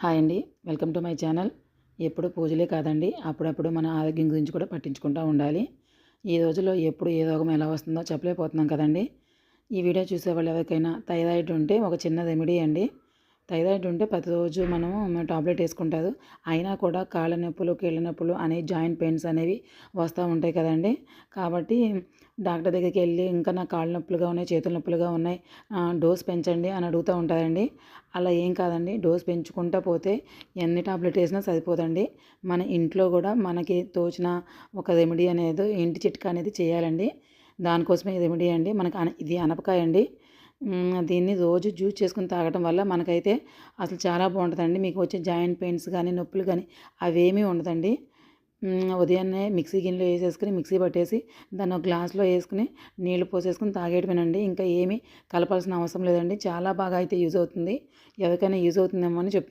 Hi అండి. Welcome to my channel. ఎప్పుడు పూజలే కాదండి. అప్పుడప్పుడు మన ఆరోగ్యం గురించి కూడా పట్టించుకుంటూ ఉండాలి. ఈ రోజుల్లో ఎప్పుడు ఏ రోగం ఎలా వస్తుందో చెప్పలేకపోతున్నాం కదండి. ఈ వీడియో చూసే వాళ్ళు ఎవరికైనా థైరాయిడ్ ఉంటే ఒక చిన్న రెమెడీ అండి. థైరాయిడ్ ఉంటే ప్రతిరోజు మనము టాబ్లెట్ వేసుకుంటారు. అయినా కూడా కాళ్ళ నొప్పులు కీళ్ళ నొప్పులు అనే జాయింట్ పెయిన్స్ అనేవి వస్తూ ఉంటాయి కదండి. కాబట్టి డాక్టర్ దగ్గరికి వెళ్ళి ఇంకా నా కాళ్ళ నొప్పులుగా ఉన్నాయి చేతుల నొప్పులుగా ఉన్నాయి డోస్ పెంచండి అని అడుగుతూ ఉంటారండి. అలా ఏం కాదండి. డోస్ పెంచుకుంటూ పోతే ఎన్ని టాబ్లెట్ వేసినా సరిపోదండి. మన ఇంట్లో కూడా మనకి తోచిన ఒక రెమెడీ అనేది ఇంటి చిట్కా అనేది చేయాలండి. దానికోసమే రెమెడీ అండి. మనకి ఇది అనపకాయ అండి. దీన్ని రోజు జ్యూస్ చేసుకుని తాగడం వల్ల మనకైతే అసలు చాలా బాగుంటుందండి. మీకు వచ్చే జాయింట్ పెయిన్స్ కానీ నొప్పులు కానీ అవేమీ ఉండదండి. ఉదయాన్నే మిక్సీ గిన్నెలో వేసేసుకుని మిక్సీ పట్టేసి దాన్ని ఒక గ్లాస్లో వేసుకుని నీళ్ళు పోసేసుకుని తాగేయడమేనండి ఇంకా ఏమీ కలపాల్సిన అవసరం లేదండి. చాలా బాగా అయితే యూజ్ అవుతుంది. ఎవరికైనా యూజ్ అవుతుందేమో అని చెప్తున్నాను.